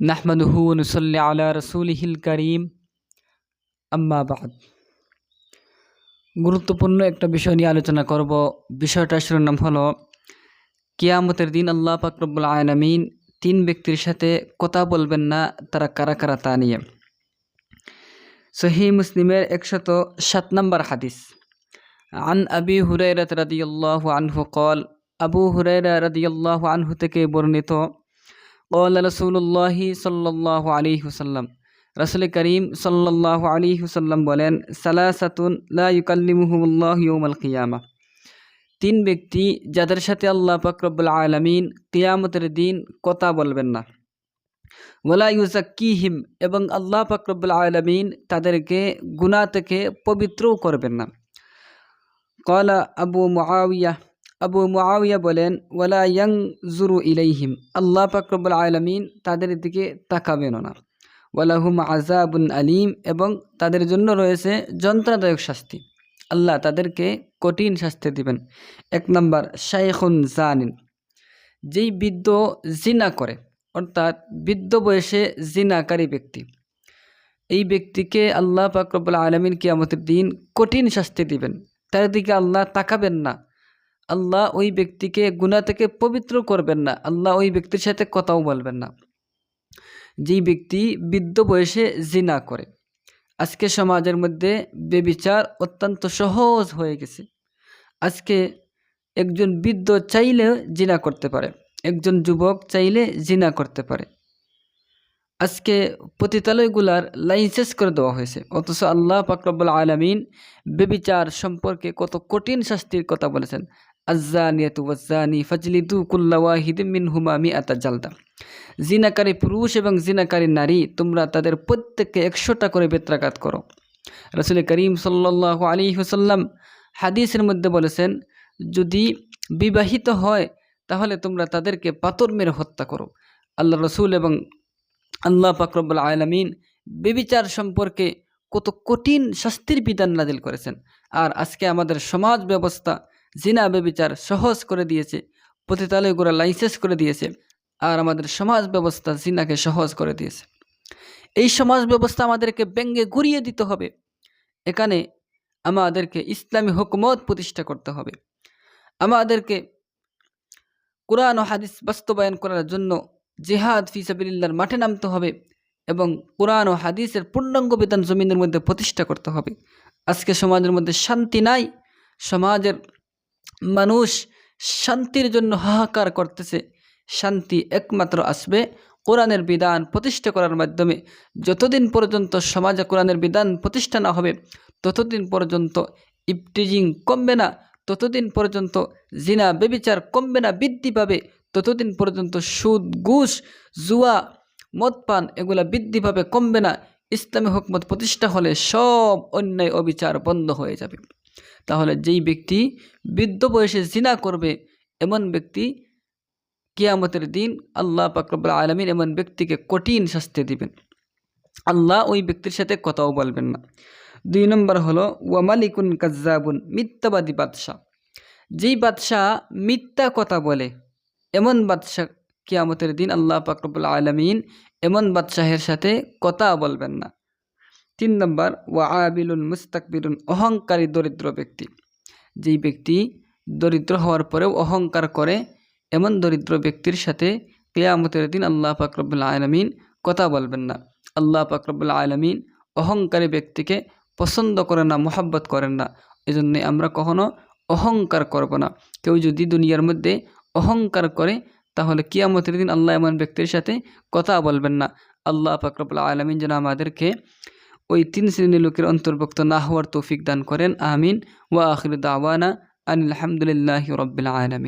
নাহমাদুহু নুসল্লি আলা রসুলহিল করিম আম্মাবাদ গুরুত্বপূর্ণ একটা বিষয় নিয়ে আলোচনা করব। বিষয়টার শিরোনাম হলো, কিয়ামতের দিন আল্লাহ পাকরবুল আলমিন তিন ব্যক্তির সাথে কথা বলবেন না, তারা কারা কারা তা নিয়ে। সহি মুসলিমের একশত সাত নম্বর হাদিস। আন আবি হুরাইরাত রাদিয়াল্লাহু আনহু কল, আবু হুরাই হুরাইরা রাদিয়াল্লাহু আনহু থেকে বর্ণিত কল রসুল্লাহি সাল্লাহ আলী হুসাল্লাম রসুল করিম সাল্লাহ আলী হুসাল্লাম বলেন يكلمهم الله يوم القيامه তিন ব্যক্তি যাদের সাথে আল্লাহ পাক রব্বুল আলামিন কিয়ামতের দিন কথা বলবেন না। ওলা ইউজাক্কিহিম এবং আল্লাহ পাক রব্বুল আলামিন তাদেরকে গুনাহ থেকে পবিত্রও করবেন না। কলা আবু معاويه আবু মুআবিয়া বলেন, ওয়ালা ইয়াং জুরু ইলাইহিম, আল্লাহ পাকরবুল আলমিন তাদের দিকে তাকাবেন না। ওয়ালাহুম আজাবুন আলিম এবং তাদের জন্য রয়েছে যন্ত্রণাদায়ক শাস্তি। আল্লাহ তাদেরকে কঠিন শাস্তি দিবেন। এক নম্বর, শাইখুন জানিন, যেই বৃদ্ধ জিনা করে, অর্থাৎ বৃদ্ধ বয়সে জিনাকারী ব্যক্তি, এই ব্যক্তিকে আল্লাহ পাকরবুল আলমিন কিয়ামতের দিন কঠিন শাস্তি দিবেন। তার দিকে আল্লাহ তাকাবেন না। আল্লাহ ওই ব্যক্তিকে গুণা থেকে পবিত্র করবেন না। আল্লাহ ওই ব্যক্তির সাথে কথাও বলবেন না। যেই ব্যক্তি বৃদ্ধ বয়সে জিনা করে, আজকে সমাজের মধ্যে বেবিচার অত্যন্ত সহজ হয়ে গেছে। আজকে একজন বৃদ্ধ চাইলে জিনা করতে পারে, একজন যুবক চাইলে জিনা করতে পারে। আজকে পতিতালয়গুলার লাইসেন্স করে দেওয়া হয়েছে, অথচ আল্লাহ পাকরবুল আলমিন বেবিচার সম্পর্কে কত কঠিন শাস্তির কথা বলেছেন। আজ্জানিয়াতু ওয়াজ্জানি ফাজলিদু কুল্লা ওয়াহিদিম মিন হুমা আতা জালদা জিনাকারী পুরুষ এবং জিনাকারী নারী তোমরা তাদের প্রত্যেককে একশোটা করে বেত্রাঘাত করো রসুল করিম সাল্লাহ আলী হুসাল্লাম হাদিসের মধ্যে বলেছেন যদি বিবাহিত হয় তাহলে তোমরা তাদেরকে পাতর মেরে হত্যা করো আল্লাহ রসুল এবং আল্লাহ পাকরবুল আলমিন বেবিচার সম্পর্কে কত কঠিন শাস্তির বিধান নাজিল করেছেন আর আজকে আমাদের সমাজ ব্যবস্থা জিনা বেবিচার সহজ করে দিয়েছে পতিতালয়গুলো লাইসেন্স করে দিয়েছে আর আমাদের সমাজ ব্যবস্থা জিনাকে সহজ করে দিয়েছে। এই সমাজ ব্যবস্থা আমাদেরকে ব্যঙ্গে ঘুরিয়ে দিতে হবে। এখানে আমাদেরকে ইসলামী হুকুমত প্রতিষ্ঠা করতে হবে। আমাদেরকে কোরআন ও হাদিস বাস্তবায়ন করার জন্য জেহাদ ফিসাবিল্লার মাঠে নামতে হবে এবং কোরআন ও হাদিসের পূর্ণাঙ্গ বিধান জমিনের মধ্যে প্রতিষ্ঠা করতে হবে। আজকে সমাজের মধ্যে শান্তি নাই, সমাজের মানুষ শান্তির জন্য হাহাকার করতেছে। শান্তি একমাত্র আসবে কোরআনের বিধান প্রতিষ্ঠা করার মাধ্যমে। যতদিন পর্যন্ত সমাজে কোরআনের বিধান প্রতিষ্ঠা না হবে, ততদিন পর্যন্ত ইপটিজিং কমবে না, ততদিন পর্যন্ত জিনা বেবিচার কমবে না, বৃদ্ধি পাবে, ততদিন পর্যন্ত সুদ, ঘুষ, জুয়া মদ পান এগুলা বৃদ্ধি পাবে, কমবে না। ইসলামী হুকমত প্রতিষ্ঠা হলে সব অন্যায় অবিচার বন্ধ হয়ে যাবে। তাহলে যেই ব্যক্তি বৃদ্ধ বয়সে জিনা করবে, এমন ব্যক্তি কিয়ামতের দিন আল্লাহ পাকরবুল আলমিন এমন ব্যক্তিকে কঠিন শাস্তি দিবেন। আল্লাহ ওই ব্যক্তির সাথে কথাও বলবেন না। দুই নম্বর হলো ওয়ামালিকুন কাজাবুন মিথ্যাবাদী বাদশাহ। যেই বাদশাহ মিথ্যা কথা বলে, এমন বাদশাহ কিয়ামতের দিন আল্লাহ পাকরবুল আলমিন এমন বাদশাহের সাথে কথা বলবেন না। তিন নম্বর ওয়া আবিলুন মুস্তাকবিরুন অহংকারী দরিদ্র ব্যক্তি। যেই ব্যক্তি দরিদ্র হওয়ার পরেও অহংকার করে, এমন দরিদ্র ব্যক্তির সাথে কেয়ামতের দিন আল্লাহ পাকরবুল্লা আলমিন কথা বলবেন না। আল্লাহ পাকরবুল্লা আলমিন অহংকারী ব্যক্তিকে পছন্দ করেন না, মোহাব্বত করেন না। এজন্যে আমরা কখনো অহংকার করব না। কেউ যদি দুনিয়ার মধ্যে অহংকার করে, তাহলে কিয়ামতের দিন আল্লাহ এমন ব্যক্তির সাথে কথা বলবেন না। আল্লাহ পাকরবুল্লা আলমিন যেন আমাদেরকে ওই তিন শ্রেণির লোকের অন্তর্ভুক্ত না হওয়ার তৌফিক দান করেন, আমিন। ওয়া আখির দাওয়ানা আনিল আলহামদুলিল্লাহ রবিল আলমিন।